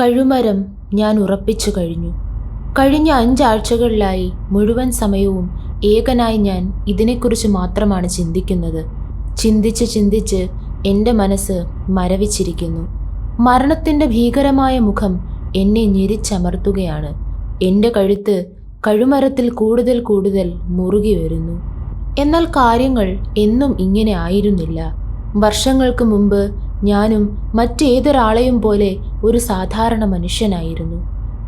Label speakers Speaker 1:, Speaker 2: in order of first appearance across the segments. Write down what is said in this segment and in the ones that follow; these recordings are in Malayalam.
Speaker 1: കഴുമരം ഞാൻ ഉറപ്പിച്ചു കഴിഞ്ഞു. കഴിഞ്ഞ അഞ്ചാഴ്ചകളിലായി മുഴുവൻ സമയവും ഏകനായി ഞാൻ ഇതിനെക്കുറിച്ച് മാത്രമാണ് ചിന്തിക്കുന്നത്. ചിന്തിച്ച് ചിന്തിച്ച് എന്റെ മനസ്സ് മരവിച്ചിരിക്കുന്നു. മരണത്തിന്റെ ഭീകരമായ മുഖം എന്നെ ഞെരിച്ചമർത്തുകയാണ്. എന്റെ കഴുത്ത് കഴുമരത്തിൽ കൂടുതൽ കൂടുതൽ മുറുകി വരുന്നു. എന്നാൽ കാര്യങ്ങൾ എന്നും ഇങ്ങനെ ആയിരുന്നില്ല. വർഷങ്ങൾക്ക് മുമ്പ് ഞാനും മറ്റേതൊരാളെയും പോലെ ഒരു സാധാരണ മനുഷ്യനായിരുന്നു.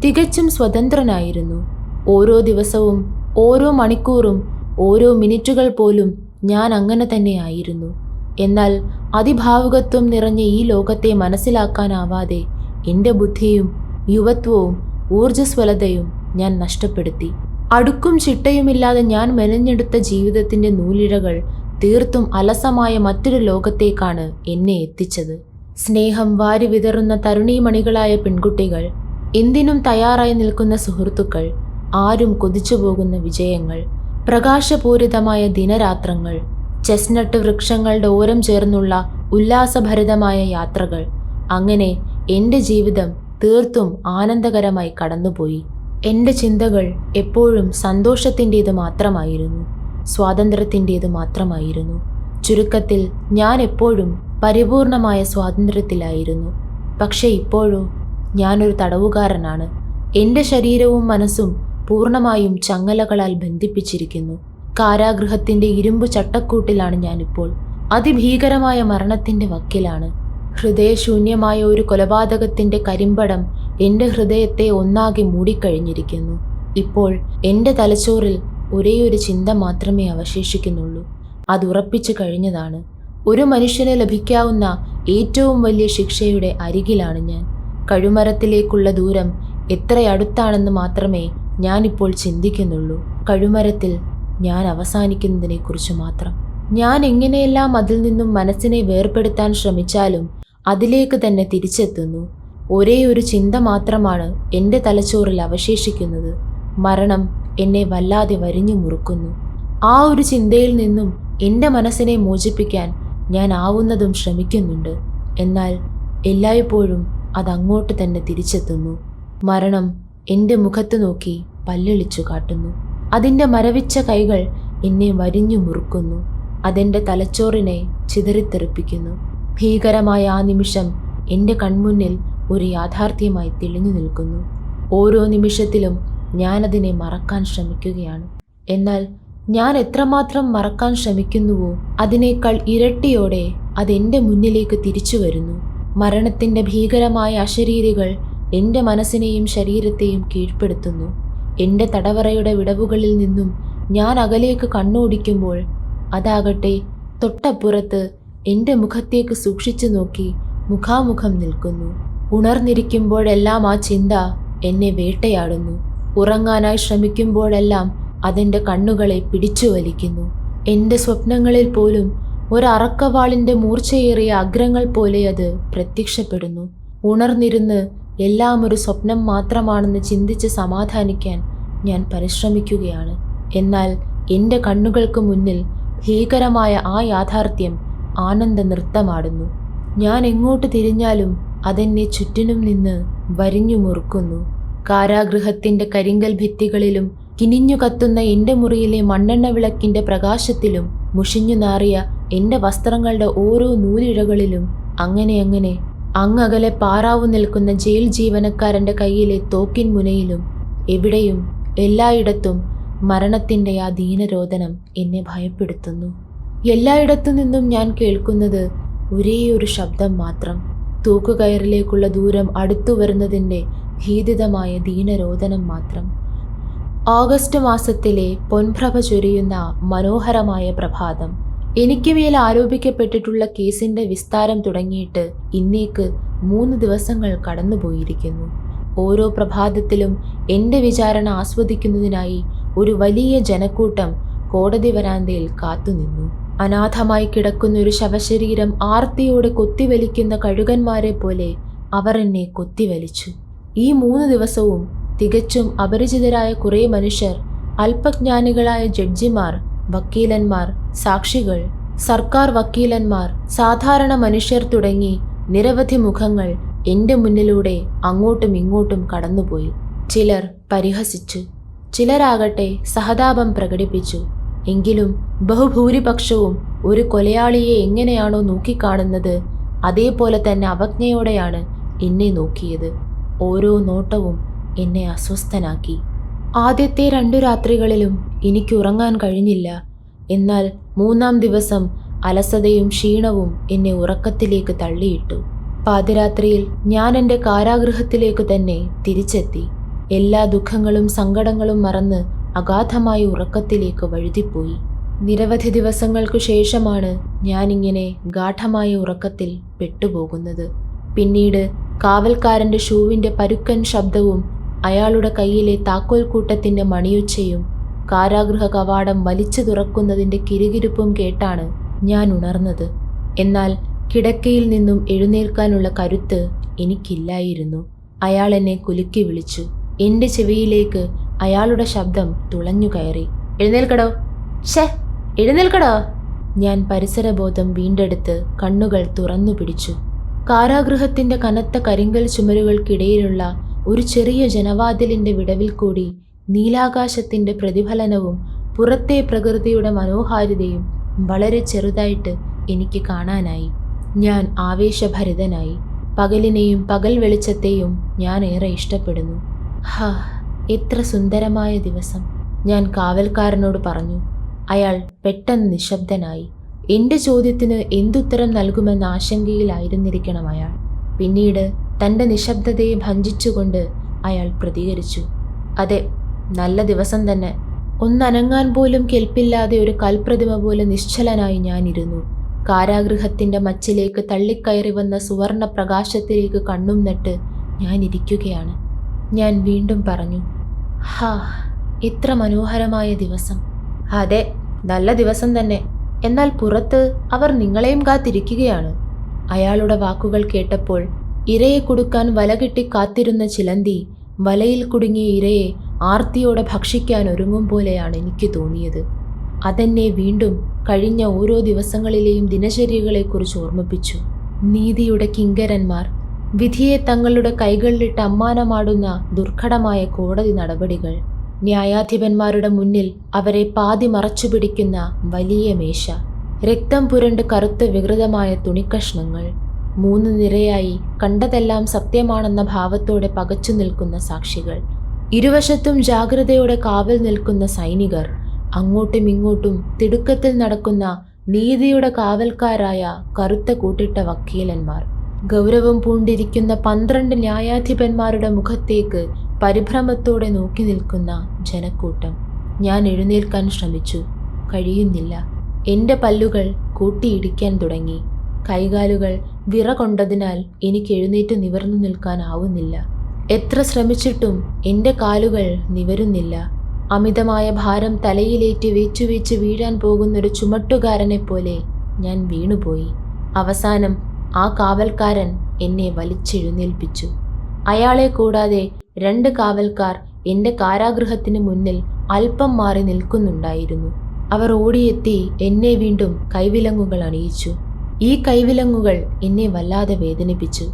Speaker 1: തികച്ചും സ്വതന്ത്രനായിരുന്നു. ഓരോ ദിവസവും ഓരോ മണിക്കൂറും ഓരോ മിനിറ്റുകൾ പോലും ഞാൻ അങ്ങനെ തന്നെയായിരുന്നു എന്നാൽ അതിഭാവുകത്വം നിറഞ്ഞ ഈ ലോകത്തെ മനസ്സിലാക്കാനാവാതെ എന്റെ ബുദ്ധിയും യുവത്വവും ഊർജസ്വലതയും ഞാൻ നഷ്ടപ്പെടുത്തി. അടുക്കും ചിട്ടയുമില്ലാതെ ഞാൻ മെനഞ്ഞെടുത്ത ജീവിതത്തിന്റെ നൂലിഴകൾ തീർത്തും അലസമായ മറ്റൊരു ലോകത്തേക്കാണ് എന്നെ എത്തിച്ചത്. സ്നേഹം വാരി വിതറുന്ന തരുണീമണികളായ പെൺകുട്ടികൾ എന്തിനും തയ്യാറായി നിൽക്കുന്ന സുഹൃത്തുക്കൾ ആരും കൊതിച്ചു പോകുന്ന വിജയങ്ങൾ പ്രകാശപൂരിതമായ ദിനരാത്രങ്ങൾ ചെസ്നട്ട് വൃക്ഷങ്ങളുടെ ഓരം ചേർന്നുള്ള ഉല്ലാസഭരിതമായ യാത്രകൾ. അങ്ങനെ എന്റെ ജീവിതം തീർത്തും ആനന്ദകരമായി കടന്നുപോയി. എന്റെ ചിന്തകൾ എപ്പോഴും സന്തോഷത്തിന്റേത് മാത്രമായിരുന്നു. സ്വാതന്ത്ര്യത്തിന്റേത് മാത്രമായിരുന്നു. ചുരുക്കത്തിൽ ഞാൻ എപ്പോഴും പരിപൂർണമായ സ്വാതന്ത്ര്യത്തിലായിരുന്നു. പക്ഷേ ഇപ്പോഴോ ഞാനൊരു തടവുകാരനാണ്. എന്റെ ശരീരവും മനസ്സും പൂർണമായും ചങ്ങലകളാൽ ബന്ധിപ്പിച്ചിരിക്കുന്നു. കാരാഗൃഹത്തിന്റെ ഇരുമ്പു ചട്ടക്കൂട്ടിലാണ് ഞാനിപ്പോൾ. അതിഭീകരമായ മരണത്തിന്റെ വക്കിലാണ്. ഹൃദയശൂന്യമായ ഒരു കൊലപാതകത്തിന്റെ കരിമ്പടം എന്റെ ഹൃദയത്തെ ഒന്നാകെ മൂടിക്കഴിഞ്ഞിരിക്കുന്നു. ഇപ്പോൾ എന്റെ തലച്ചോറിൽ ഒരേ ഒരു ചിന്ത മാത്രമേ അവശേഷിക്കുന്നുള്ളൂ. അത് ഉറപ്പിച്ചു കഴിഞ്ഞതാണ്. ഒരു മനുഷ്യന് ലഭിക്കാവുന്ന ഏറ്റവും വലിയ ശിക്ഷയുടെ അരികിലാണ് ഞാൻ. കഴുമരത്തിലേക്കുള്ള ദൂരം എത്ര അടുത്താണെന്ന് മാത്രമേ ഞാനിപ്പോൾ ചിന്തിക്കുന്നുള്ളൂ. കഴുമരത്തിൽ ഞാൻ അവസാനിക്കുന്നതിനെക്കുറിച്ച് മാത്രം. ഞാൻ എങ്ങനെയെല്ലാം അതിൽ നിന്നും മനസ്സിനെ വേർപെടുത്താൻ ശ്രമിച്ചാലും അതിലേക്ക് തന്നെ തിരിച്ചെത്തുന്നു. ഒരേ ഒരു ചിന്ത മാത്രമാണ് എന്റെ തലച്ചോറിൽ അവശേഷിക്കുന്നത്. മരണം എന്നെ വല്ലാതെ വരിഞ്ഞു മുറുക്കുന്നു. ആ ഒരു ചിന്തയിൽ നിന്നും എന്റെ മനസ്സിനെ മോചിപ്പിക്കാൻ ഞാൻ ആവുന്നതും ശ്രമിക്കുന്നുണ്ട്. എന്നാൽ എല്ലായ്പ്പോഴും അതങ്ങോട്ട് തന്നെ തിരിച്ചെത്തുന്നു. മരണം എന്റെ മുഖത്ത് നോക്കി പല്ലൊളിച്ചു കാട്ടുന്നു. അതിന്റെ മരവിച്ച കൈകൾ എന്നെ വരിഞ്ഞു മുറുക്കുന്നു. അതെന്റെ തലച്ചോറിനെ ചിതറിത്തെറിപ്പിക്കുന്നു. ഭീകരമായ ആ നിമിഷം എന്റെ കൺമുന്നിൽ ഒരു യാഥാർത്ഥ്യമായി തെളിഞ്ഞു നിൽക്കുന്നു. ഓരോ നിമിഷത്തിലും ഞാനതിനെ മറക്കാൻ ശ്രമിക്കുകയാണ്. എന്നാൽ ഞാൻ എത്രമാത്രം മറക്കാൻ ശ്രമിക്കുന്നുവോ അതിനേക്കാൾ ഇരട്ടിയോടെ അതെന്റെ മുന്നിലേക്ക് തിരിച്ചു വരുന്നു. മരണത്തിന്റെ ഭീകരമായ അശരീരികൾ എന്റെ മനസ്സിനെയും ശരീരത്തെയും കീഴ്പ്പെടുത്തുന്നു. എന്റെ തടവറയുടെ വിടവുകളിൽ നിന്നും ഞാൻ അകലേക്ക് കണ്ണോടിക്കുമ്പോൾ അതാകട്ടെ തൊട്ടപ്പുറത്ത് എന്റെ മുഖത്തേക്ക് സൂക്ഷിച്ചു നോക്കി മുഖാമുഖം നിൽക്കുന്നു. ഉണർന്നിരിക്കുമ്പോഴെല്ലാം ആ ചിന്ത എന്നെ വേട്ടയാടുന്നു. ഉറങ്ങാനായി ശ്രമിക്കുമ്പോഴെല്ലാം അതെന്റെ കണ്ണുകളെ പിടിച്ചു വലിക്കുന്നു. എന്റെ സ്വപ്നങ്ങളിൽ പോലും ഒരറക്കവാളിന്റെ മൂർച്ചയേറിയ അഗ്രങ്ങൾ പോലെ അത് പ്രത്യക്ഷപ്പെടുന്നു. ഉണർന്നിരുന്ന് എല്ലാം ഒരു സ്വപ്നം മാത്രമാണെന്ന് ചിന്തിച്ച് സമാധാനിക്കാൻ ഞാൻ പരിശ്രമിക്കുകയാണ്. എന്നാൽ എന്റെ കണ്ണുകൾക്ക് മുന്നിൽ ഭീകരമായ ആ യാഥാർത്ഥ്യം ആനന്ദ നൃത്തമാടുന്നു ഞാൻ എങ്ങോട്ട് തിരിഞ്ഞാലും അതെന്നെ ചുറ്റിനും നിന്ന് വരിഞ്ഞു മുറുക്കുന്നു. കാരാഗൃഹത്തിന്റെ കരിങ്കൽ ഭിത്തികളിലും കിനിഞ്ഞു കത്തുന്ന എന്റെ മുറിയിലെ മണ്ണെണ്ണ വിളക്കിന്റെ പ്രകാശത്തിലും മുഷിഞ്ഞു നാറിയ എന്റെ വസ്ത്രങ്ങളുടെ ഓരോ നൂലിഴകളിലും അങ്ങനെ അങ്ങനെ അങ്ങകലെ പാറാവു നിൽക്കുന്ന ജയിൽ ജീവനക്കാരന്റെ കയ്യിലെ തോക്കിൻ മുനയിലും എവിടെയും എല്ലായിടത്തും മരണത്തിന്റെ ആ ദീനരോധനം എന്നെ ഭയപ്പെടുത്തുന്നു. എല്ലായിടത്തു നിന്നും ഞാൻ കേൾക്കുന്നത് ഒരേ ഒരു ശബ്ദം മാത്രം. തൂക്കുകയറിലേക്കുള്ള ദൂരം അടുത്തു വരുന്നതിന്റെ ഭീതിതമായ ദീനരോദനം മാത്രം. ഓഗസ്റ്റ് മാസത്തിലെ പൊൻപ്രഭ ചൊരിയുന്ന മനോഹരമായ പ്രഭാതം. എനിക്ക് മേൽ ആരോപിക്കപ്പെട്ടിട്ടുള്ള കേസിന്റെ വിസ്താരം തുടങ്ങിയിട്ട് ഇന്നേക്ക് മൂന്ന് ദിവസങ്ങൾ കടന്നുപോയിരിക്കുന്നു. ഓരോ പ്രഭാതത്തിലും എന്റെ വിചാരണ ആസ്വദിക്കുന്നതിനായി ഒരു വലിയ ജനക്കൂട്ടം കോടതി വരാന്തയിൽ കാത്തുനിന്നു. അനാഥമായി കിടക്കുന്ന ഒരു ശവശരീരം ആർത്തിയോടെ കൊത്തിവലിക്കുന്ന കഴുകന്മാരെ പോലെ അവർ എന്നെ കൊത്തിവലിച്ചു. ഈ മൂന്ന് ദിവസവും തികച്ചും അപരിചിതരായ കുറേ മനുഷ്യർ അല്പജ്ഞാനികളായ ജഡ്ജിമാർ വക്കീലന്മാർ സാക്ഷികൾ സർക്കാർ വക്കീലന്മാർ സാധാരണ മനുഷ്യർ തുടങ്ങി നിരവധി മുഖങ്ങൾ എന്റെ മുന്നിലൂടെ അങ്ങോട്ടും ഇങ്ങോട്ടും കടന്നുപോയി. ചിലർ പരിഹസിച്ചു ചിലരാകട്ടെ സഹതാപം പ്രകടിപ്പിച്ചു. എങ്കിലും ബഹുഭൂരിപക്ഷവും ഒരു കൊലയാളിയെ എങ്ങനെയാണോ നോക്കിക്കാണുന്നത് അതേപോലെ തന്നെ അവജ്ഞയോടെയാണ് എന്നെ നോക്കിയത്. ഓരോ നോട്ടവും എന്നെ അസ്വസ്ഥനാക്കി. ആദ്യത്തെ രണ്ടു രാത്രികളിലും എനിക്ക് ഉറങ്ങാൻ കഴിഞ്ഞില്ല. എന്നാൽ മൂന്നാം ദിവസം അലസതയും ക്ഷീണവും എന്നെ ഉറക്കത്തിലേക്ക് തള്ളിയിട്ടു. പാതിരാത്രിയിൽ ഞാൻ എന്റെ കാരാഗൃഹത്തിലേക്ക് തന്നെ തിരിച്ചെത്തി. എല്ലാ ദുഃഖങ്ങളും സങ്കടങ്ങളും മറന്ന് അഗാധമായ ഉറക്കത്തിലേക്ക് വഴുതിപ്പോയി. നിരവധി ദിവസങ്ങൾക്കു ശേഷമാണ് ഞാനിങ്ങനെ ഗാഠമായ ഉറക്കത്തിൽ പെട്ടുപോകുന്നത്. പിന്നീട് കാവൽക്കാരന്റെ ഷൂവിന്റെ പരുക്കൻ ശബ്ദവും അയാളുടെ കയ്യിലെ താക്കോൽ കൂട്ടത്തിന്റെ മണിയൊച്ചയും കാരാഗൃഹ കവാടം വലിച്ചു തുറക്കുന്നതിന്റെ കിരുകിരുപ്പും കേട്ടാണ് ഞാൻ ഉണർന്നത്. എന്നാൽ കിടക്കയിൽ നിന്നും എഴുന്നേൽക്കാനുള്ള കരുത്ത് എനിക്കില്ലായിരുന്നു. അയാൾ എന്നെ കുലുക്കി വിളിച്ചു. എന്റെ ചെവിയിലേക്ക് അയാളുടെ ശബ്ദം തുളഞ്ഞു കയറി. എഴുന്നേൽക്കടോ. ഷേ എഴുന്നേൽക്കടോ. ഞാൻ പരിസരബോധം വീണ്ടെടുത്ത് കണ്ണുകൾ തുറന്നു പിടിച്ചു. കാരാഗൃഹത്തിന്റെ കനത്ത കരിങ്കൽ ചുമരുകൾക്കിടയിലുള്ള ഒരു ചെറിയ ജനവാതിലിന്റെ വിടവിൽ കൂടി നീലാകാശത്തിന്റെ പ്രതിഫലനവും പുറത്തെ പ്രകൃതിയുടെ മനോഹാരിതയും വളരെ ചെറുതായിട്ട് എനിക്ക് കാണാനായി. ഞാൻ ആവേശഭരിതനായി. പകലിനെയും പകൽ വെളിച്ചത്തെയും ഞാൻ ഏറെ ഇഷ്ടപ്പെടുന്നു. ഹാ എത്ര സുന്ദരമായ ദിവസം. ഞാൻ കാവൽക്കാരനോട് പറഞ്ഞു അയാൾ പെട്ടെന്ന് നിശബ്ദനായി. എന്റെ ചോദ്യത്തിന് എന്തുത്തരം നൽകുമെന്ന ആശങ്കയിലായിരുന്നിരിക്കണം അയാൾ. പിന്നീട് തന്റെ നിശബ്ദതയെ ഭഞ്ചിച്ചുകൊണ്ട് അയാൾ പ്രതികരിച്ചു. അതെ നല്ല ദിവസം തന്നെ. ഒന്നനങ്ങാൻ പോലും കെൽപ്പില്ലാതെ ഒരു കൽപ്രതിമ പോലെ നിശ്ചലനായി ഞാനിരുന്നു. കാരാഗൃഹത്തിന്റെ മച്ചിലേക്ക് തള്ളിക്കയറി വന്ന സുവർണ പ്രകാശത്തിലേക്ക് കണ്ണും നട്ട് ഞാൻ ഇരിക്കുകയാണ് ഞാൻ വീണ്ടും പറഞ്ഞു ഹാ ഇത്ര മനോഹരമായ ദിവസം. അതെ നല്ല ദിവസം തന്നെ. എന്നാൽ പുറത്ത് അവർ നിങ്ങളെയും കാത്തിരിക്കുകയാണ്. അയാളുടെ വാക്കുകൾ കേട്ടപ്പോൾ ഇരയെ കൊടുക്കാൻ വലകെട്ടി കാത്തിരുന്ന ചിലന്തി വലയിൽ കുടുങ്ങിയ ഇരയെ ആർത്തിയോടെ ഭക്ഷിക്കാൻ ഒരുങ്ങും പോലെയാണ് എനിക്ക് തോന്നിയത്. അതെന്നെ വീണ്ടും കഴിഞ്ഞ ഓരോ ദിവസങ്ങളിലെയും ദിനചര്യകളെക്കുറിച്ച് ഓർമ്മിപ്പിച്ചു. നീതിയുടെ കിങ്കരന്മാർ വിധിയെ തങ്ങളുടെ കൈകളിലിട്ട് അമ്മാനമാടുന്ന ദുർഘടമായ കോടതി നടപടികൾ ന്യായാധിപന്മാരുടെ മുന്നിൽ അവരെ പാതി മറച്ചു പിടിക്കുന്ന വലിയ മേശ. രക്തം പുരണ്ട് കറുത്ത വികൃതമായ തുണിക്കഷ്ണങ്ങൾ. മൂന്ന് നിരയായി കണ്ടതെല്ലാം സത്യമാണെന്ന ഭാവത്തോടെ പകച്ചു നിൽക്കുന്ന സാക്ഷികൾ. ഇരുവശത്തും ജാഗ്രതയോടെ കാവൽ നിൽക്കുന്ന സൈനികർ. അങ്ങോട്ടും ഇങ്ങോട്ടും തിടുക്കത്തിൽ നടക്കുന്ന നീതിയുടെ കാവൽക്കാരായ കറുത്ത കൂട്ടിട്ട വക്കീലന്മാർ. ഗൗരവം പൂണ്ടിരിക്കുന്ന പന്ത്രണ്ട് ന്യായാധിപന്മാരുടെ മുഖത്തേക്ക് പരിഭ്രമത്തോടെ നോക്കി നിൽക്കുന്ന ജനക്കൂട്ടം. ഞാൻ എഴുന്നേൽക്കാൻ ശ്രമിച്ചു. കഴിയുന്നില്ല. എന്റെ പല്ലുകൾ കൂട്ടിയിടിക്കാൻ തുടങ്ങി. കൈകാലുകൾ വിറ കൊണ്ടതിനാൽ എനിക്ക് എഴുന്നേറ്റ് നിവർന്നു നിൽക്കാനാവുന്നില്ല. എത്ര ശ്രമിച്ചിട്ടും എന്റെ കാലുകൾ നിവരുന്നില്ല. അമിതമായ ഭാരം തലയിലേറ്റ് വെച്ചു വെച്ച് വീഴാൻ പോകുന്നൊരു ചുമട്ടുകാരനെ പോലെ ഞാൻ വീണുപോയി. അവസാനം ആ കാവൽക്കാരൻ എന്നെ വലിച്ചെഴുന്നേൽപ്പിച്ചു. അയാളെ കൂടാതെ രണ്ട് കാവൽക്കാർ എന്റെ കാരാഗൃഹത്തിന് മുന്നിൽ അല്പം മാറി നിൽക്കുന്നുണ്ടായിരുന്നു. അവർ ഓടിയെത്തി എന്നെ വീണ്ടും കൈവിലങ്ങുകൾ അണിയിച്ചു. ഈ കൈവിലങ്ങുകൾ എന്നെ വല്ലാതെ വേദനിപ്പിച്ചു.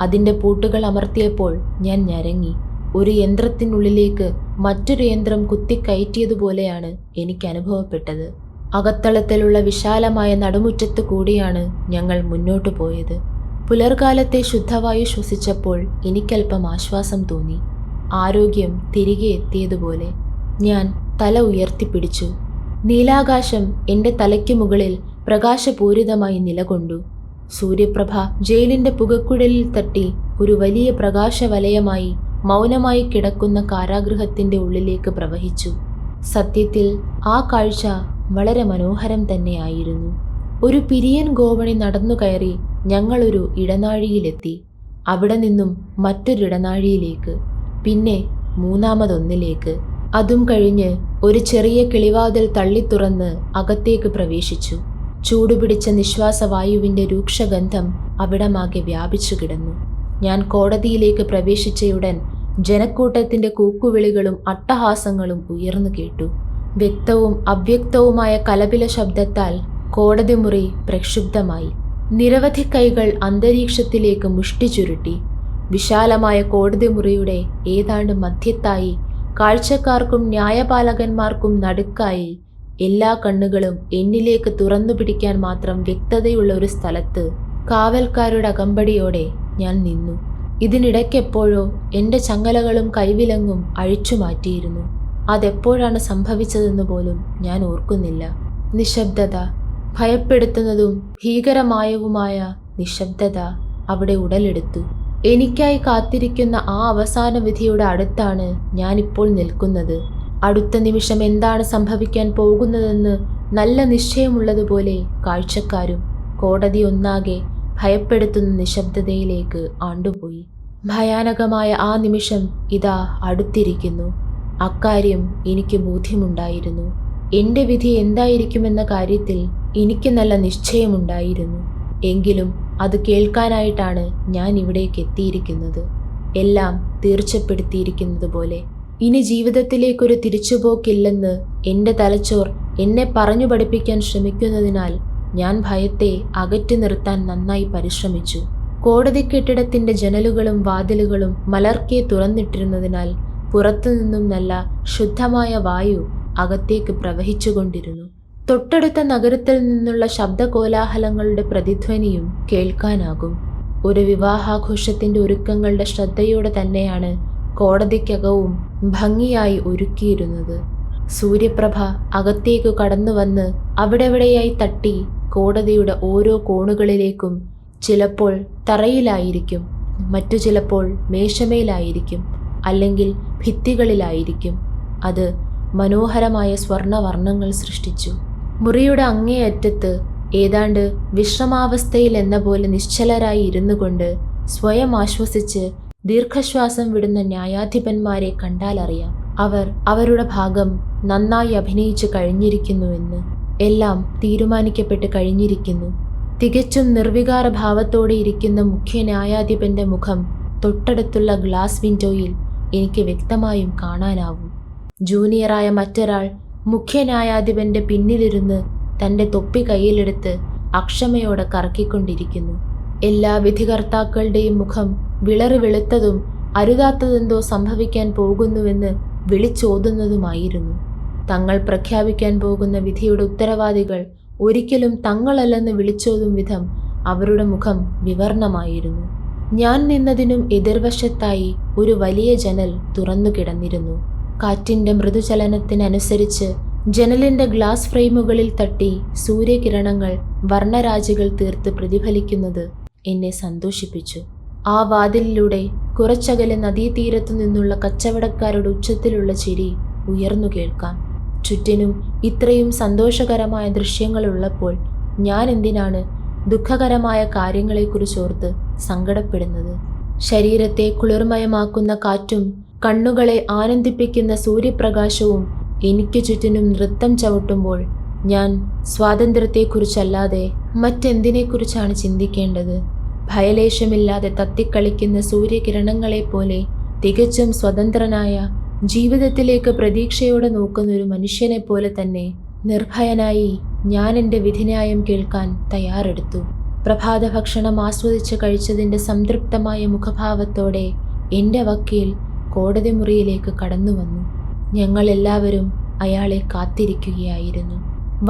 Speaker 1: അതിന്റെ പൂട്ടുകൾ അമർത്തിയപ്പോൾ ഞാൻ ഞരങ്ങി. ഒരു യന്ത്രത്തിനുള്ളിലേക്ക് മറ്റൊരു യന്ത്രം കുത്തിക്കയറ്റിയതുപോലെയാണ് എനിക്ക് അനുഭവപ്പെട്ടത്. അകത്തളത്തിലുള്ള വിശാലമായ നടുമുറ്റത്ത് കൂടിയാണ് ഞങ്ങൾ മുന്നോട്ടു പോയത്. പുലർകാലത്തെ ശുദ്ധവായു ശ്വസിച്ചപ്പോൾ എനിക്കല്പം ആശ്വാസം തോന്നി. ആരോഗ്യം തിരികെ എത്തിയതുപോലെ ഞാൻ തല ഉയർത്തിപ്പിടിച്ചു. നീലാകാശം എന്റെ തലയ്ക്ക് മുകളിൽ പ്രകാശപൂരിതമായി നിലകൊണ്ടു. സൂര്യപ്രഭ ജയിലിന്റെ പുകക്കുഴലിൽ തട്ടി ഒരു വലിയ പ്രകാശവലയമായി മൗനമായി കിടക്കുന്ന കാരാഗൃഹത്തിന്റെ ഉള്ളിലേക്ക് പ്രവഹിച്ചു. സത്യത്തിൽ ആ കാഴ്ച വളരെ മനോഹരം തന്നെയായിരുന്നു. ഒരു പിരിയൻ ഗോവണി നടന്നു കയറി ഞങ്ങളൊരു ഇടനാഴിയിലെത്തി. അവിടെ നിന്നും മറ്റൊരിടനാഴിയിലേക്ക് പിന്നെ മൂന്നാമതൊന്നിലേക്ക്. അതും കഴിഞ്ഞ് ഒരു ചെറിയ കിളിവാതിൽ തള്ളിത്തുറന്ന് അകത്തേക്ക് പ്രവേശിച്ചു. ചൂടുപിടിച്ച നിശ്വാസവായുവിന്റെ രൂക്ഷഗന്ധം അവിടമാകെ വ്യാപിച്ചു കിടന്നു. ഞാൻ കോടതിയിലേക്ക് പ്രവേശിച്ചയുടൻ ജനക്കൂട്ടത്തിന്റെ കൂക്കുവിളികളും അട്ടഹാസങ്ങളും ഉയർന്നു കേട്ടു. വ്യക്തവും അവ്യക്തവുമായ കലപില ശബ്ദത്താൽ കോടതി മുറി പ്രക്ഷുബ്ധമായി. നിരവധി കൈകൾ അന്തരീക്ഷത്തിലേക്ക് മുഷ്ടി ചുരുട്ടി. വിശാലമായ കോടതി മുറിയുടെ ഏതാണ്ട് മധ്യത്തായി കാഴ്ചക്കാർക്കും ന്യായപാലകന്മാർക്കും നടുക്കായി എല്ലാ കണ്ണുകളും എന്നിലേക്ക് തുറന്നു പിടിക്കാൻ മാത്രം വ്യക്തതയുള്ള ഒരു സ്ഥലത്ത് കാവൽക്കാരുടെ അകമ്പടിയോടെ ഞാൻ നിന്നു. ഇതിനിടയ്ക്കെപ്പോഴോ എന്റെ ചങ്ങലകളും കൈവിലങ്ങും അഴിച്ചു മാറ്റിയിരുന്നു. അതെപ്പോഴാണ് സംഭവിച്ചതെന്ന് പോലും ഞാൻ ഓർക്കുന്നില്ല. നിശബ്ദത ഭയപ്പെടുത്തുന്നതും ഭീകരമായവുമായ നിശബ്ദത അവിടെ ഉടലെടുത്തു. എനിക്കായി കാത്തിരിക്കുന്ന ആ അവസാന വിധിയുടെ അടുത്താണ് ഞാനിപ്പോൾ നിൽക്കുന്നത്. അടുത്ത നിമിഷം എന്താണ് സംഭവിക്കാൻ പോകുന്നതെന്ന് നല്ല നിശ്ചയമുള്ളതുപോലെ കാഴ്ചക്കാരും കോടതി ഒന്നാകെ ഭയപ്പെടുത്തുന്ന നിശബ്ദതയിലേക്ക് ആണ്ടുപോയി. ഭയാനകമായ ആ നിമിഷം ഇതാ അടുത്തിരിക്കുന്നു. അക്കാര്യം എനിക്ക് ബോധ്യമുണ്ടായിരുന്നു. എന്റെ വിധി എന്തായിരിക്കുമെന്ന കാര്യത്തിൽ എനിക്ക് നല്ല നിശ്ചയമുണ്ടായിരുന്നു. എങ്കിലും അത് കേൾക്കാനായിട്ടാണ് ഞാൻ ഇവിടേക്ക് എത്തിയിരിക്കുന്നത്. എല്ലാം തീർച്ചപ്പെടുത്തിയിരിക്കുന്നത് പോലെ. ഇനി ജീവിതത്തിലേക്കൊരു തിരിച്ചുപോക്കില്ലെന്ന് എന്റെ തലച്ചോർ എന്നെ പറഞ്ഞു പഠിപ്പിക്കാൻ ശ്രമിക്കുന്നതിനാൽ ഞാൻ ഭയത്തെ അകറ്റി നിർത്താൻ നന്നായി പരിശ്രമിച്ചു. കോടതി കെട്ടിടത്തിന്റെ ജനലുകളും വാതിലുകളും മലർക്കെ തുറന്നിട്ടിരുന്നതിനാൽ പുറത്തുനിന്നും നല്ല ശുദ്ധമായ വായു അകത്തേക്ക് പ്രവഹിച്ചുകൊണ്ടിരുന്നു. തൊട്ടടുത്ത നഗരത്തിൽ നിന്നുള്ള ശബ്ദകോലാഹലങ്ങളുടെ പ്രതിധ്വനിയും കേൾക്കാനാകും. ഒരു വിവാഹാഘോഷത്തിന്റെ ഒരുക്കങ്ങളുടെ ശ്രദ്ധയോടെ തന്നെയാണ് കോടതിക്കകവും ഭംഗിയായി ഒരുക്കിയിരുന്നത്. സൂര്യപ്രഭ അകത്തേക്ക് കടന്നു വന്ന് അവിടെവിടെയായി തട്ടി കോടതിയുടെ ഓരോ കോണുകളിലേക്കും ചിലപ്പോൾ തറയിലായിരിക്കും മറ്റു ചിലപ്പോൾ മേശമേലായിരിക്കും അല്ലെങ്കിൽ ഭിത്തികളിലായിരിക്കും. അത് മനോഹരമായ സ്വർണവർണങ്ങൾ സൃഷ്ടിച്ചു. മുറിയുടെ അങ്ങേയറ്റത്ത് ഏതാണ്ട് വിശ്രമാവസ്ഥയിൽ എന്ന പോലെ നിശ്ചലരായി ഇരുന്നു കൊണ്ട് സ്വയം ആശ്വസിച്ച് ദീർഘശ്വാസം വിടുന്ന ന്യായാധിപന്മാരെ കണ്ടാലറിയാം അവർ അവരുടെ ഭാഗം നന്നായി അഭിനയിച്ചു കഴിഞ്ഞിരിക്കുന്നുവെന്ന് എല്ലാം തീരുമാനിക്കപ്പെട്ട് കഴിഞ്ഞിരിക്കുന്നു. തികച്ചും നിർവികാര ഭാവത്തോടെ ഇരിക്കുന്ന മുഖ്യ ന്യായാധിപന്റെ മുഖം തൊട്ടടുത്തുള്ള ഗ്ലാസ് വിൻഡോയിൽ എനിക്ക് വ്യക്തമായും കാണാനാവും. ജൂനിയറായ മറ്റൊരാൾ മുഖ്യ ന്യായാധിപന്റെ പിന്നിലിരുന്ന് തന്റെ തൊപ്പി കയ്യിലെടുത്ത് അക്ഷമയോടെ കറക്കിക്കൊണ്ടിരിക്കുന്നു. എല്ലാ വിധികർത്താക്കളുടെയും മുഖം വിളറി വെളുത്തതും അരുതാത്തതെന്തോ സംഭവിക്കാൻ പോകുന്നുവെന്ന് വിളിച്ചോതുന്നതുമായിരുന്നു. തങ്ങൾ പ്രഖ്യാപിക്കാൻ പോകുന്ന വിധിയുടെ ഉത്തരവാദികൾ ഒരിക്കലും തങ്ങളല്ലെന്ന് വിളിച്ചോതും വിധം അവരുടെ മുഖം വിവർണമായിരുന്നു. ഞാൻ നിന്നതിനും എതിർവശത്തായി ഒരു വലിയ ജനൽ തുറന്നു കിടന്നിരുന്നു കാറ്റിന്റെ മൃദുചലനത്തിനനുസരിച്ച് ജനലിന്റെ ഗ്ലാസ് ഫ്രെയിമുകളിൽ തട്ടി സൂര്യകിരണങ്ങൾ വർണരാജികൾ തീർത്ത് പ്രതിഫലിക്കുന്നത് എന്നെ സന്തോഷിപ്പിച്ചു. ആ വാതിലിലൂടെ കുറച്ചകലെ നദീതീരത്തു നിന്നുള്ള കച്ചവടക്കാരുടെ ഉച്ചത്തിലുള്ള ചിരി ഉയർന്നു കേൾക്കാം. ചുറ്റിനും ഇത്രയും സന്തോഷകരമായ ദൃശ്യങ്ങളുള്ളപ്പോൾ ഞാൻ എന്തിനാണ് ദുഃഖകരമായ കാര്യങ്ങളെക്കുറിച്ചോർത്ത് സങ്കടപ്പെടുന്നത്? ശരീരത്തെ കുളിർമയമാക്കുന്ന കാറ്റും കണ്ണുകളെ ആനന്ദിപ്പിക്കുന്ന സൂര്യപ്രകാശവും എനിക്ക് ചുറ്റിനും നൃത്തം ചവിട്ടുമ്പോൾ ഞാൻ സ്വാതന്ത്ര്യത്തെക്കുറിച്ചല്ലാതെ മറ്റെന്തിനെക്കുറിച്ചാണ് ചിന്തിക്കേണ്ടത്? ഭയലേശമില്ലാതെ തത്തിക്കളിക്കുന്ന സൂര്യകിരണങ്ങളെപ്പോലെ തികച്ചും സ്വതന്ത്രനായ ജീവിതത്തിലേക്ക് പ്രതീക്ഷയോടെ നോക്കുന്നൊരു മനുഷ്യനെ പോലെ തന്നെ നിർഭയനായി ഞാൻ എന്റെ വിധിന്യായം കേൾക്കാൻ തയ്യാറെടുത്തു. പ്രഭാത ഭക്ഷണം ആസ്വദിച്ച് കഴിച്ചതിന്റെ സംതൃപ്തമായ മുഖഭാവത്തോടെ എന്റെ വക്കീൽ കോടതി മുറിയിലേക്ക് കടന്നു വന്നു ഞങ്ങൾ എല്ലാവരും അയാളെ കാത്തിരിക്കുകയായിരുന്നു.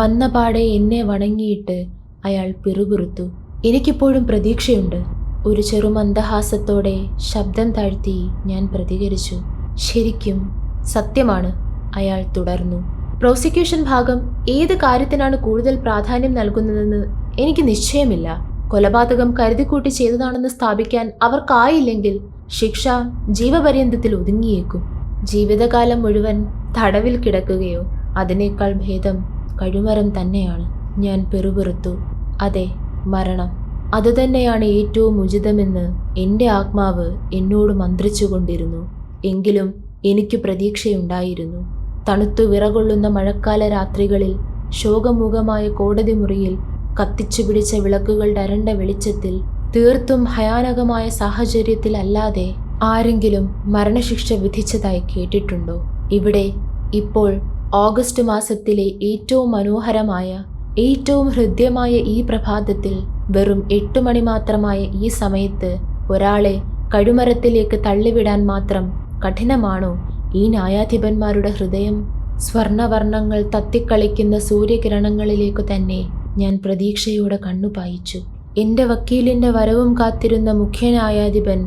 Speaker 1: വന്ന പാടെ എന്നെ വണങ്ങിയിട്ട് അയാൾ പിറുപിറുത്തു. എനിക്കിപ്പോഴും പ്രതീക്ഷയുണ്ട്. ഒരു ചെറു മന്ദഹാസത്തോടെ ശബ്ദം താഴ്ത്തി ഞാൻ പ്രതികരിച്ചു. ശരിക്കും സത്യമാണ് അയാൾ തുടർന്നു. പ്രോസിക്യൂഷൻ ഭാഗം ഏത് കാര്യത്തിനാണ് കൂടുതൽ പ്രാധാന്യം നൽകുന്നതെന്ന് എനിക്ക് നിശ്ചയമില്ല. കൊലപാതകം കരുതിക്കൂട്ടി ചെയ്തതാണെന്ന് സ്ഥാപിക്കാൻ അവർക്കായില്ലെങ്കിൽ ശിക്ഷ ജീവപര്യന്തത്തിൽ ഒതുങ്ങിയേക്കും. ജീവിതകാലം മുഴുവൻ തടവിൽ കിടക്കുകയോ അതിനേക്കാൾ ഭേദം കഴുമരം തന്നെയാണ്. ഞാൻ പെറുപെറുത്തു. അതെ മരണം. അതുതന്നെയാണ് ഏറ്റവും ഉചിതമെന്ന് എന്റെ ആത്മാവ് എന്നോട് മന്ത്രിച്ചുകൊണ്ടിരുന്നു. എങ്കിലും എനിക്ക് പ്രതീക്ഷയുണ്ടായിരുന്നു. തണുത്തു വിറകൊള്ളുന്ന മഴക്കാല രാത്രികളിൽ ശോകമുഖമായ കോടതി മുറിയിൽ കത്തിച്ചു പിടിച്ച വിളക്കുകളുടെ അരണ്ട വെളിച്ചത്തിൽ തീർത്തും ഭയാനകമായ സാഹചര്യത്തിലല്ലാതെ ആരെങ്കിലും മരണശിക്ഷ വിധിച്ചതായി കേട്ടിട്ടുണ്ടോ? ഇവിടെ ഇപ്പോൾ ഓഗസ്റ്റ് മാസത്തിലെ ഏറ്റവും മനോഹരമായ ഏറ്റവും ഹൃദ്യമായ ഈ പ്രഭാതത്തിൽ വെറും എട്ട് മണി മാത്രമായ ഈ സമയത്ത് ഒരാളെ കഴുമരത്തിലേക്ക് തള്ളിവിടാൻ മാത്രം കഠിനമാണോ ഈ ന്യായാധിപന്മാരുടെ ഹൃദയം? സ്വർണവർണങ്ങൾ തത്തിക്കളിക്കുന്ന സൂര്യകിരണങ്ങളിലേക്കു തന്നെ ഞാൻ പ്രതീക്ഷയോടെ കണ്ണുപായിച്ചു. എന്റെ വക്കീലിന്റെ വരവും കാത്തിരുന്ന മുഖ്യ ന്യായാധിപൻ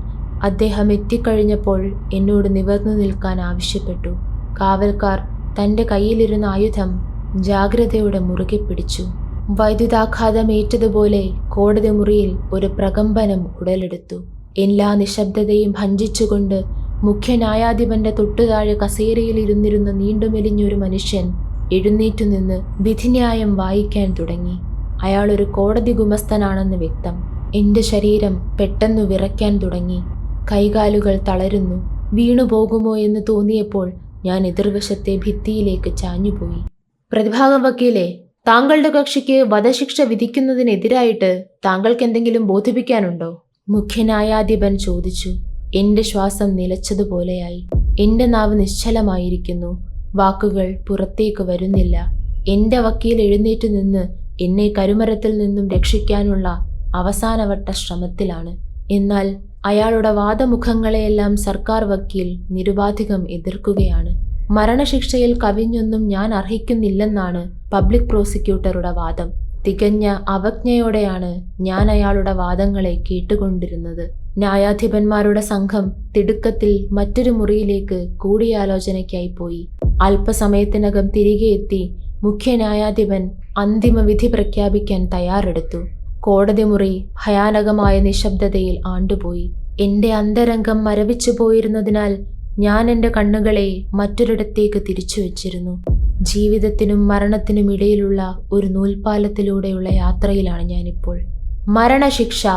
Speaker 1: അദ്ദേഹം എത്തിക്കഴിഞ്ഞപ്പോൾ എന്നോട് നിവർന്നു നിൽക്കാൻ ആവശ്യപ്പെട്ടു. കാവൽക്കാർ തന്റെ കയ്യിലിരുന്ന ആയുധം ജാഗ്രതയോടെ മുറുകെ പിടിച്ചു. വൈദ്യുതാഘാതമേറ്റതുപോലെ കോടതി മുറിയിൽ ഒരു പ്രകമ്പനം ഉടലെടുത്തു. എല്ലാ നിശബ്ദതയും ഭഞ്ചിച്ചുകൊണ്ട് മുഖ്യ ന്യായാധിപന്റെ തൊട്ടുതാഴെ കസേരയിൽ ഇരുന്നിരുന്ന നീണ്ടുമെലിഞ്ഞൊരു മനുഷ്യൻ എഴുന്നേറ്റു നിന്ന് വിധിന്യായം വായിക്കാൻ തുടങ്ങി. അയാൾ ഒരു കോടതി ഗുമസ്തനാണെന്ന് വ്യക്തം. എന്റെ ശരീരം പെട്ടെന്ന് വിറയ്ക്കാൻ തുടങ്ങി. കൈകാലുകൾ തളരുന്നു. വീണുപോകുമോ എന്ന് തോന്നിയപ്പോൾ ഞാൻ എതിർവശത്തെ ഭിത്തിയിലേക്ക് ചാഞ്ഞുപോയി. പ്രതിഭാഗം വക്കീലെ താങ്കളുടെ കക്ഷിക്ക് വധശിക്ഷ വിധിക്കുന്നതിനെതിരായിട്ട് താങ്കൾക്ക് എന്തെങ്കിലും ബോധിപ്പിക്കാനുണ്ടോ? മുഖ്യ ന്യായാധിപൻ ചോദിച്ചു. എന്റെ ശ്വാസം നിലച്ചതുപോലെയായി. എന്റെ നാവ് നിശ്ചലമായിരിക്കുന്നു. വാക്കുകൾ പുറത്തേക്ക് വരുന്നില്ല. എന്റെ വക്കീൽ എഴുന്നേറ്റ് നിന്ന് എന്നെ കരുമരത്തിൽ നിന്നും രക്ഷിക്കാനുള്ള അവസാനവട്ട ശ്രമത്തിലാണ്. എന്നാൽ അയാളുടെ വാദമുഖങ്ങളെയെല്ലാം സർക്കാർ വക്കീൽ നിരുപാധികം എതിർക്കുകയാണ്. മരണശിക്ഷയിൽ കവിഞ്ഞൊന്നും ഞാൻ അർഹിക്കുന്നില്ലെന്നാണ് പബ്ലിക് പ്രോസിക്യൂട്ടറുടെ വാദം. തികഞ്ഞ അവജ്ഞയോടെയാണ് ഞാൻ അയാളുടെ വാദങ്ങളെ കേട്ടുകൊണ്ടിരുന്നത്. ന്യായാധിപന്മാരുടെ സംഘം തിടുക്കത്തിൽ മറ്റൊരു മുറിയിലേക്ക് കൂടിയാലോചനയ്ക്കായി പോയി. അല്പസമയത്തിനകം തിരികെ എത്തി മുഖ്യ ന്യായാധിപൻ അന്തിമ വിധി പ്രഖ്യാപിക്കാൻ തയ്യാറെടുത്തു. കോടതി മുറി ഭയാനകമായ നിശബ്ദതയിൽ ആണ്ടുപോയി. എന്റെ അന്തരംഗം മരവിച്ചു പോയിരുന്നതിനാൽ ഞാൻ എന്റെ കണ്ണുകളെ മറ്റൊരിടത്തേക്ക് തിരിച്ചു വച്ചിരുന്നു. ജീവിതത്തിനും മരണത്തിനും ഇടയിലുള്ള ഒരു നൂൽപാലത്തിലൂടെയുള്ള യാത്രയിലാണ് ഞാനിപ്പോൾ. മരണശിക്ഷ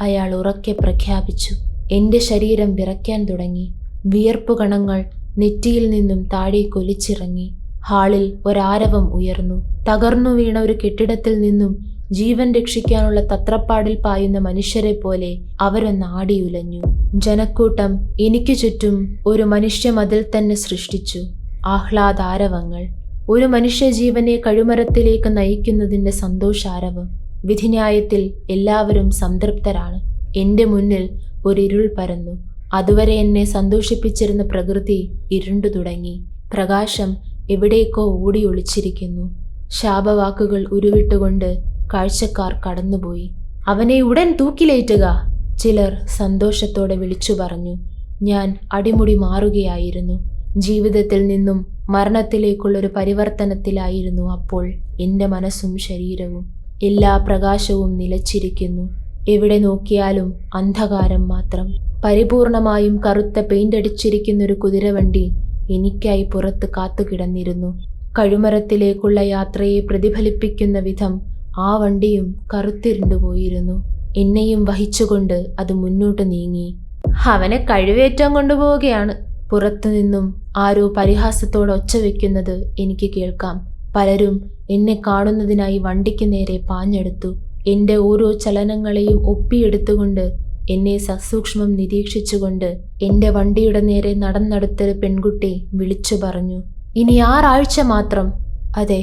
Speaker 1: അയാൾ ഉറക്കെ പ്രഖ്യാപിച്ചു. എന്റെ ശരീരം വിറയ്ക്കാൻ തുടങ്ങി. വിയർപ്പ് കണങ്ങൾ നെറ്റിയിൽ നിന്നും താഴെ ഒലിച്ചിറങ്ങി. ഹാളിൽ ഒരാരവം ഉയർന്നു. തകർന്നു വീണ ഒരു കെട്ടിടത്തിൽ നിന്നും ജീവൻ രക്ഷിക്കാനുള്ള തത്രപ്പാടിൽ പായുന്ന മനുഷ്യരെ പോലെ അവരൊന്ന് ആടിയുലഞ്ഞു. ജനക്കൂട്ടം എനിക്ക് ചുറ്റും ഒരു മനുഷ്യ മതിൽ തന്നെ സൃഷ്ടിച്ചു. ആഹ്ലാദാരവങ്ങൾ. ഒരു മനുഷ്യജീവനെ കഴുമരത്തിലേക്ക് നയിക്കുന്നതിന്റെ സന്തോഷാരവം. വിധിന്യായത്തിൽ എല്ലാവരും സംതൃപ്തരാണ്. എന്റെ മുന്നിൽ ഒരിരുൾ പരന്നു. അതുവരെ എന്നെ സന്തോഷിപ്പിച്ചിരുന്ന പ്രകൃതി ഇരുണ്ടു തുടങ്ങി. പ്രകാശം എവിടേക്കോ ഓടി ഒളിച്ചിരിക്കുന്നു. ശാപവാക്കുകൾ ഉരുവിട്ടുകൊണ്ട് കാഴ്ചക്കാർ കടന്നുപോയി. അവനെ ഉടൻ തൂക്കിലേറ്റുക ചിലർ സന്തോഷത്തോടെ വിളിച്ചു പറഞ്ഞു. ഞാൻ അടിമുടി മാറുകയായിരുന്നു. ജീവിതത്തിൽ നിന്നും മരണത്തിലേക്കുള്ളൊരു പരിവർത്തനത്തിലായിരുന്നു അപ്പോൾ എന്റെ മനസ്സും ശരീരവും എല്ലാ പ്രകാശവും നിലച്ചിരിക്കുന്നു. എവിടെ നോക്കിയാലും അന്ധകാരം മാത്രം. പരിപൂർണമായും കറുത്ത പെയിന്റ് അടിച്ചിരിക്കുന്നൊരു കുതിരവണ്ടി എനിക്കായി പുറത്ത് കാത്തുകിടന്നിരുന്നു കഴുമരത്തിലേക്കുള്ള യാത്രയെ പ്രതിഫലിപ്പിക്കുന്ന വിധം ആ വണ്ടിയും കറുത്തിരുണ്ടുപോയിരുന്നു എന്നെയും വഹിച്ചുകൊണ്ട് അത് മുന്നോട്ട് നീങ്ങി. അവനെ കഴിവേറ്റം കൊണ്ടുപോവുകയാണ്. പുറത്തുനിന്നും ആരോ പരിഹാസത്തോടെ ഒച്ച വെക്കുന്നത് എനിക്ക് കേൾക്കാം. പലരും എന്നെ കാണുന്നതിനായി വണ്ടിക്ക് നേരെ പാഞ്ഞെടുത്തു. എന്റെ ഓരോ ചലനങ്ങളെയും ഒപ്പിയെടുത്തുകൊണ്ട് എന്നെ സസൂക്ഷ്മം നിരീക്ഷിച്ചുകൊണ്ട് എന്റെ വണ്ടിയുടെ നേരെ നടന്നെടുത്തൊരു പെൺകുട്ടി വിളിച്ചു പറഞ്ഞു ഇനി ആറാഴ്ച മാത്രം. അതെ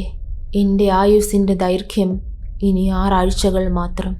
Speaker 1: എന്റെ ആയുസിന്റെ ദൈർഘ്യം ഇനി ആറാഴ്ചകൾ മാത്രം.